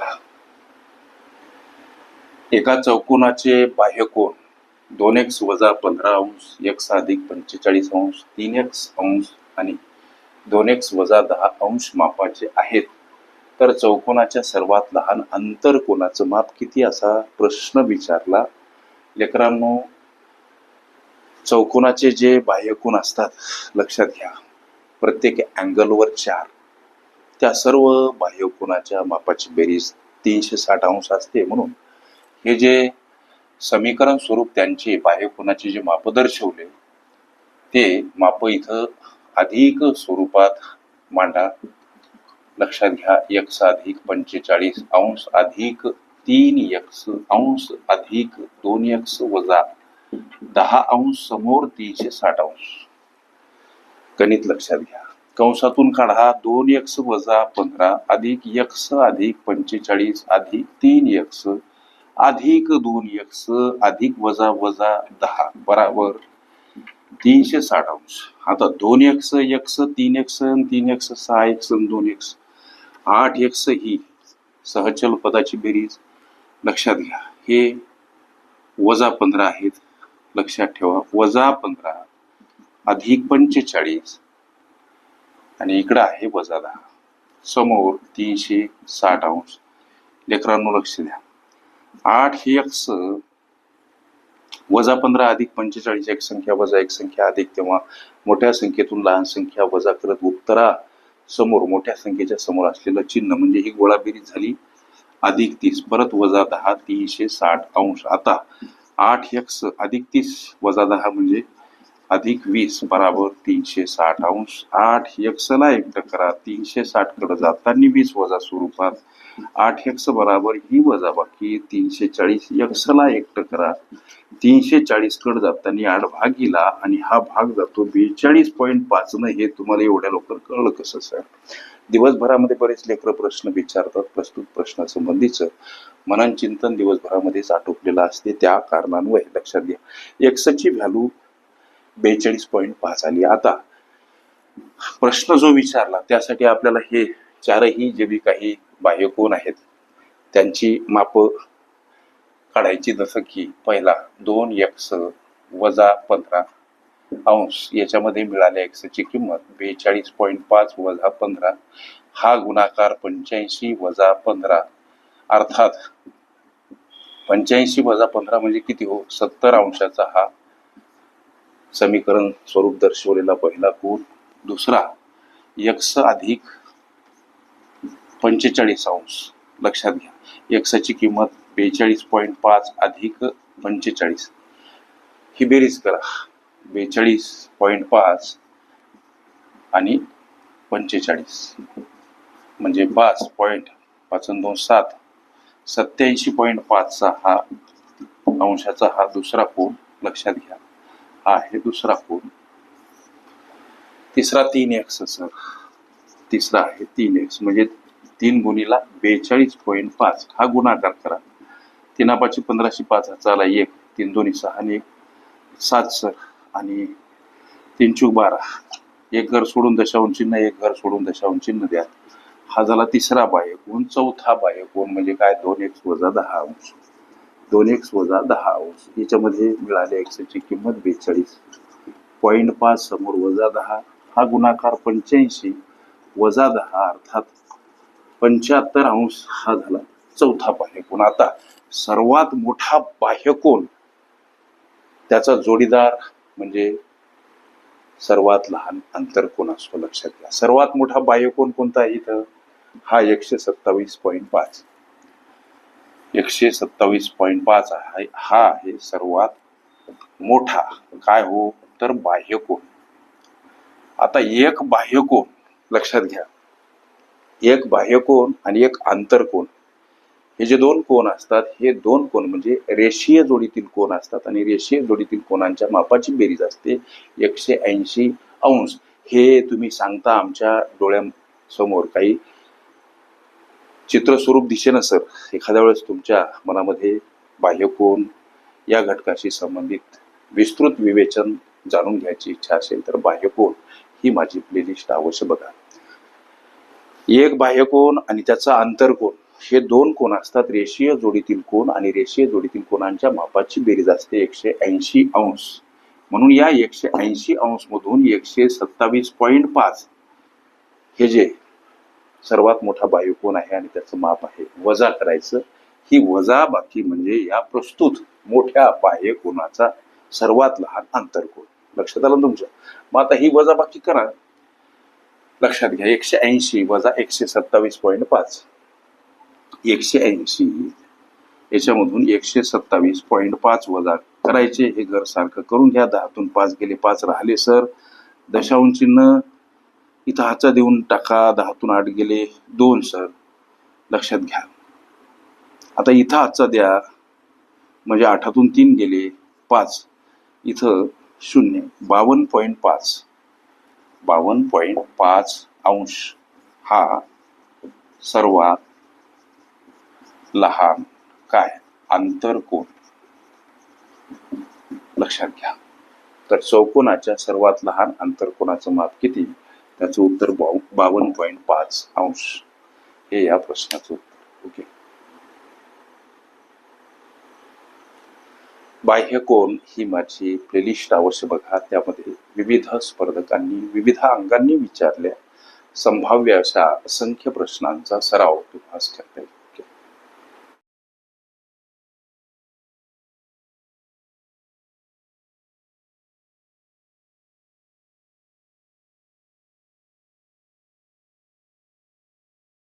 बघा. एका चौकोनाचे बाह्यकोन दोन एक्स वजा पंधरा अंश एक अधिक पंचेचाळीस अंश तीन एक्स अंश आणि दोन एक्स वजा दहा अंश मापाचे आहेत. तर चौकोनाच्या सर्वात लहान अंतर कोणाचं माप किती असा प्रश्न विचारला? लेकरांनो चौकोनाचे जे बाह्यकोन असतात लक्षात घ्या. प्रत्येक अँगलवर चार. त्या सर्व बाह्यकोनाच्या मापाची बेरीज तीनशे साठ अंश असते म्हणून हे जे समीकरण स्वरूप त्यांचे बाह्यकोनाचे जे माप दर्शवले ते माप इथं अधिक स्वरूपात मांडा. लक्षात घ्या एक्स अधिक पंचेचाळीस अंश अधिक तीन एक्स अंश अधिक दोन एक्स वजा दहा अंश समोर तीनशे साठ अंश. गणित लक्षात घ्या. कंसातून काढा दोन एक्स वजा पंधरा अधिक एक्स अधिक पंचेचाळीस अधिक तीन एक्स अधिक दोन एक्स अधिक वजा वजा दहा. बराबर. तीनशे साठ अंश. आता दोन एक्स एक्स तीन एक्स तीन एक्स सहा एक्स दोन एक्स आठ एक्स ही सहचल पदाची बेरीज. लक्षात घ्या. हे वजा पंधरा आहेत. लक्षात ठेवा. वजा पंधरा अधिक पंचेचाळीस आणि इकडं आहे वजा दहा समोर तीनशे साठ अंश. लेकरांनो लक्ष द्या. आठ ही एक्स वजा पंधरा अधिक पंचेचाळीस एक संख्या वजा एक संख्या अधिक तेव्हा मोठ्या संख्येतून लहान संख्या वजा करत उत्तरा. समोर मोठ्या संख्येच्या समोर असलेलं चिन्ह म्हणजे ही गोळाबेरीज झाली. अधिक तीस परत वजा दहा तीनशे साठ अंश. आता आठ एक्स अधिक तीस वजा दहा म्हणजे अधिक वीस बराबर तीनशे साठ अंश आठ एक्सला एकटं करा तीनशे साठकडे जाताना वीस वजा स्वरूपात आठ एक्स बराबर ही वजा बाकी तीनशे चाळीस एक्सला एकटं करा तीनशे चाळीसकडे जाताना आठ भाग गेला आणि हा भाग जातो बेचाळीस पॉईंट पाचनं हे तुम्हाला एवढ्या लवकर कळलं कसं सर? दिवसभरामध्ये बरेच लेकर प्रश्न विचारतात प्रस्तुत प्रश्नासंबंधीचं. मनन चिंतन दिवसभरामध्येच आटोपलेलं असते त्या कारणांवर लक्षात घ्या. एक्सची व्हॅल्यू बेचाळीस पॉईंट पाच आली. आता प्रश्न जो विचारला त्यासाठी आपल्याला हे चारही जे बी काही बाह्यकोन आहेत त्यांची माप काढायची. जसं की पहिला दोन एक्स वजा पंधरा अंश याच्यामध्ये मिळाल्या एक्सची किंमत. बेचाळीस पॉईंट पाच वजा पंधरा हा गुणाकार पंच्याऐंशी वजा पंधरा. अर्थात पंच्याऐंशी वजा पंधरा म्हणजे किती हो? सत्तर अंशाचा हा समीकरण स्वरूप दर्शवलेला पहिला कोण दुसरा यक्स अधिक पंचेचाळीस अंश. लक्षात घ्या. यक्सची किंमत बेचाळीस पॉईंट पाच अधिक पंचेचाळीस. ही बेरीज करा. बेचाळीस पॉईंट पाच आणि पंचेचाळीस. म्हणजे पाच पॉईंट पाच दोन सात. सत्याऐंशी पॉईंट पाचचा हा अंशाचा हा दुसरा कोण लक्षात घ्या. आहे दुसरा कोण? तिसरा तीन एक्स सर तिसरा आहे तीन एक्स म्हणजे तीन गुणीला बेचाळीस पॉईंट पाच. हा गुणाकार करा. तीनापाची पंधराशे पाच हाचाला एक. तीन दोन्ही सहा आणि एक. सात सर आणि तीन चूक बारा. एक घर सोडून दशावून चिन्ह एक घर सोडून दशावून चिन्ह द्या. हा झाला तिसरा बाह्य कोण चौथा बाह्य कोण म्हणजे काय? दोन एक्स वजा दहा अंश. दोन एक्स वजा दहा अंश याच्यामध्ये मिळाल्या एक्सची किंमत बेचाळीस. पॉईंट पाच समोर वजा दहा. हा गुणाकार पंच्याऐंशी वजा दहा अर्थात पंच्याहत्तर अंश हा झाला चौथा बाह्यकोन आता सर्वात मोठा बाह्यकोन त्याचा जोडीदार म्हणजे सर्वात लहान अंतरकोन असतो लक्षात घ्या. सर्वात मोठा बाह्यकोन कोणता आहे इथं? हा एकशे सत्तावीस पॉईंट पाच. एकशे सत्तावीस पॉईंट पाच आहे. हा आहे सर्वात मोठा. काय हो? तर बाह्यकोन आता एक बाह्यकोन लक्षात घ्या. एक बाह्यकोन आणि एक आंतरकोन हे जे दोन कोण असतात हे दोन कोण म्हणजे रेषीय जोडीतील कोण असतात आणि रेषीय जोडीतील कोणांच्या मापाची बेरीज असते. एकशे ऐंशी अंश. हे तुम्ही सांगता आमच्या डोळ्यासमोर. काही चित्रस्वरूप दिसेना सर. एखाद्या वेळेस तुमच्या मनामध्ये बाह्यकोन या घटकाशी संबंधित विस्तृत विवेचन जाणून घ्यायची इच्छा असेल तर बाह्यकोन ही माझी प्लेलिस्ट अवश्य बघा. एक बाह्यकोन आणि त्याचा आंतरकोन हे दोन कोण असतात. रेषीय जोडीतील कोण आणि रेषीय जोडीतील कोणांच्या मापाची बेरीज असते एकशे ऐंशी अंश. म्हणून या एकशे ऐंशी अंश मधून एकशे सत्तावीस पॉईंट पाच हे जे सर्वात मोठा बाह्यकोन आहे आणि त्याचं माप आहे वजा करायचं. ही वजा बाकी म्हणजे या प्रस्तुत मोठ्या बाह्यकोनाचा सर्वात लहान आंतरकोन लक्षात आलं ना मग आता ही वजा बाकी करा. लक्षात घ्या एकशे ऐंशी वजा एकशे सत्तावीस पॉईंट पाच. एकशे ऐंशी याच्यामधून एकशे सत्तावीस पॉईंट पाच वजा करायचे हे घर सारखं करून घ्या. दहातून पाच गेले पाच राहिले सर. दशांश चिन्ह इथं हाचा देऊन टाका दहातून आठ गेले दोन सर. लक्षात घ्या. आता इथं हातचा द्या म्हणजे आठातून तीन गेले पाच. इथं शून्य बावन्न पॉईंट पाच. बावन्न पॉईंट पाच अंश हा सर्वात लहान काय? आंतरकोण लक्षात घ्या. तर चौकोनाच्या सर्वात लहान आंतरकोणाचं माप किती? त्याचं उत्तर बावन्न पॉईंट पाच अंश. हे या प्रश्नाचं उत्तर. ओके बाह्यकोन ही माझी प्लेलिस्ट अवश्य बघा. त्यामध्ये विविध स्पर्धकांनी विविध अंगांनी विचारल्या. संभाव्य अशा असंख्य प्रश्नांचा सराव तुम्हाला करता येईल